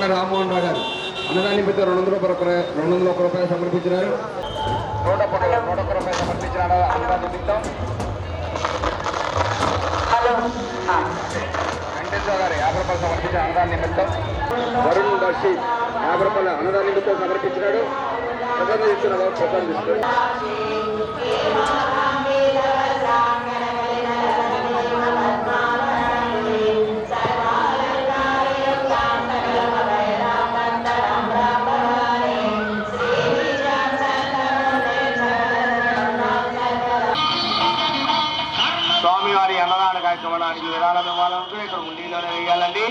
పట్ల రామ్మోహన్ రావు గారు. అన్నదాన నిమిత్తం రెండు వందల రూపాయలు రెండు వందల ఒక రూపాయలు సమర్పించినారు. నూట ఒక్క నూట ఒక్క రూపాయలు సమర్పించినారు అన్నదాన నిమిత్తం. వెంకటేశ్వర గారు యాభై రూపాయలు సమర్పించిన నిమిత్తం. వరుణ్ దర్శి యాభై రూపాయల నిమిత్తం సమర్పించినాడు. ప్రజలు ప్రజలు అన్నదాన కార్యక్రమానికి విరాళం ఇవ్వాలనుకుంటే ఇక్కడ ఉండిలోనే వేయాలండి.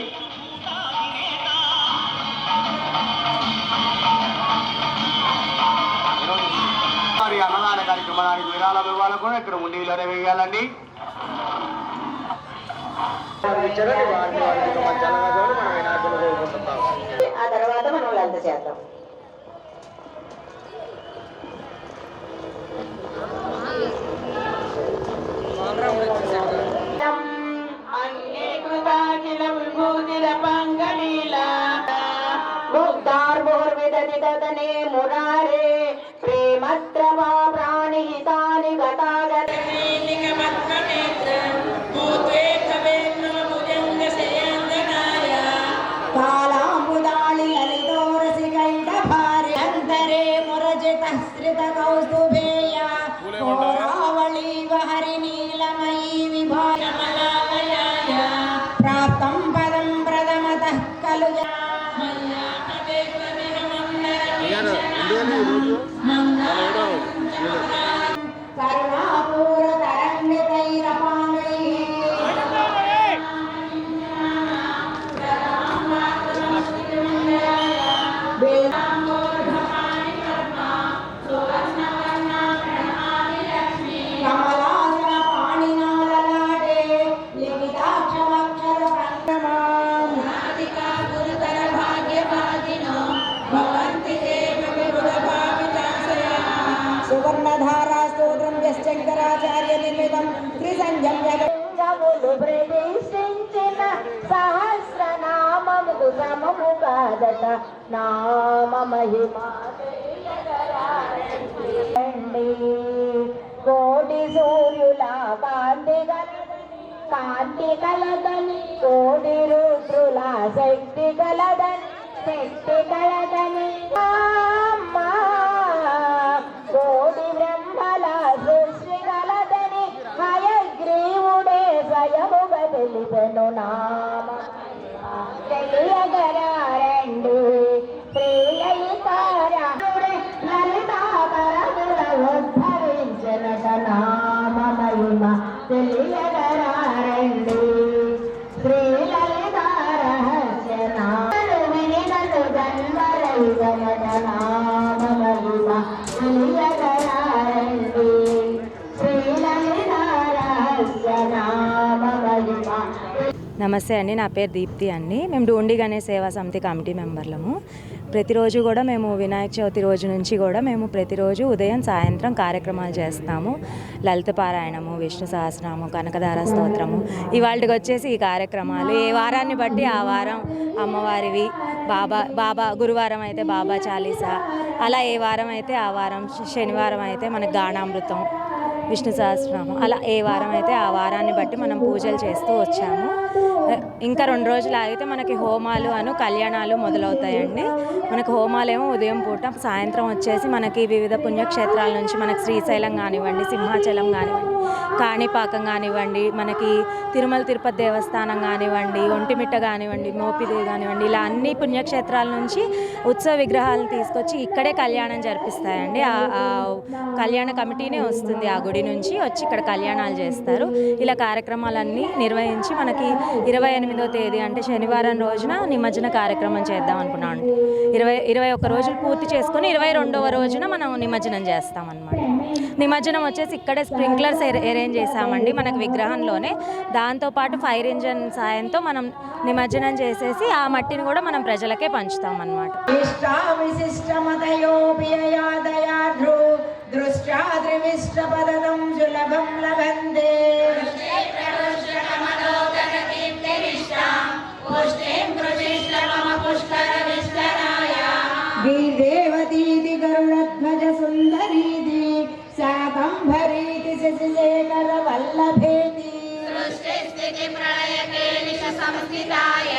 మరి అన్నదాన కార్యక్రమానికి విరాళం ఇవ్వాలనుకుంటే ఇక్కడ ఉండిలోనే వేయాలండి. వారిని వారికి మంచి అన్నదానం మనం వహరి నీలమయీ జగములు ప్రవేశించిన సహస్రనామముకు సమము కాదట. నామ మహిమాండి కోటి సూర్యుల కాంతి కాంతి కలదని కోటి రుద్రుల శక్తి కలదని శక్తి కలదని. నామ తెలియగరారండి శ్రీలయితారాముడే లలితాకరముల ఉద్భవించిన నామ మహిమ తెలియగరారండి నమస్తే అండి నా పేరు దీప్తి అండి. మేము డూండి గణేష్ సేవా సమితి కమిటీ మెంబర్లము. ప్రతిరోజు కూడా మేము వినాయక చవితి రోజు నుంచి కూడా మేము ప్రతిరోజు ఉదయం సాయంత్రం కార్యక్రమాలు చేస్తాము. లలిత పారాయణము విష్ణు సహస్రము కనకదార స్తోత్రము. ఇవాళకి వచ్చేసి ఈ కార్యక్రమాలు. ఏ వారాన్ని బట్టి? ఆ వారం అమ్మవారివి బాబా బాబా గురువారం అయితే బాబా చాలీసా. అలా ఏ వారం అయితే? ఆ వారం శనివారం అయితే మనకు గానామృతం. విష్ణు సహస్రనామం. అలా ఏ వారం అయితే ఆ వారాన్ని బట్టి మనం పూజలు చేస్తూ వచ్చాము. ఇంకా రెండు రోజులు ఆగితే మనకి హోమాలు అను కళ్యాణాలు మొదలవుతాయండి. మనకు హోమాలు ఏమో ఉదయం పూట సాయంత్రం వచ్చేసి మనకి వివిధ పుణ్యక్షేత్రాల నుంచి మనకి శ్రీశైలం కానివ్వండి సింహాచలం కానివ్వండి కాణిపాకం కానివ్వండి మనకి తిరుమల తిరుపతి దేవస్థానం కానివ్వండి ఒంటిమిట్ట కానివ్వండి మోపిదేవి కానివ్వండి ఇలా అన్ని పుణ్యక్షేత్రాల నుంచి ఉత్సవ విగ్రహాలను తీసుకొచ్చి ఇక్కడే కళ్యాణం జరిపిస్తాయండి. ఆ కళ్యాణ కమిటీనే వస్తుంది ఆ గుడి నుంచి వచ్చి ఇక్కడ కళ్యాణాలు చేస్తారు. ఇలా కార్యక్రమాలన్నీ నిర్వహించి మనకి ఇరవై ఎనిమిదో తేదీ అంటే శనివారం రోజున నిమజ్జన కార్యక్రమం చేద్దాం అనుకున్నాం ఇరవై ఇరవై ఒక్క రోజులు పూర్తి చేసుకుని ఇరవై రెండవ రోజున మనం నిమజ్జనం చేస్తాం అనమాట నిమజ్జనం వచ్చేసి ఇక్కడే స్ప్రింక్లర్స్ అరేంజ్ చేసామండి మనకు విగ్రహంలోనే. దాంతోపాటు ఫైర్ ఇంజన్ సాయంతో మనం నిమజ్జనం చేసేసి ఆ మట్టిని కూడా మనం ప్రజలకే పంచుతాం దృష్టాద్రిమిష్టపదం సులభం లభందే గీదేవతీతి గరుడధ్వజ సుందరీతి శాకంభరీతి శశిశేఖర వల్లభేతి సంస్థితాయ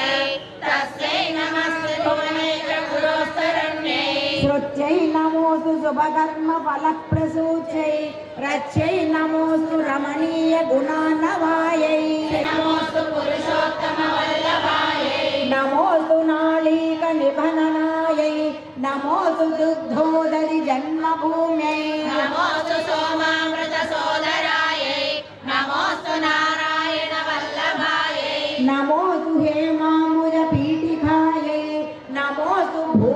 తస్యై నమస్తే భువనేశ్వర గురోస్తరణ్యై శృత్యై నమ నమోస్తు శుభకర్మ ఫల ప్రసూచై రచ్చై నమోస్తు రమణీయ గుణానవాయై. నమోస్తు పురుషోత్తమ వల్లభాయ. నమోస్తు నాళీక నిభననాయై. నమోస్తు దుగ్ధోదరి జన్మభూమ్యై. నమోస్తు సోమామృత సోదరాయ. నమోస్తు నారాయణ వల్లభాయ. నమోస్తు హేమాముజ పీఠికాయై. నమోస్తు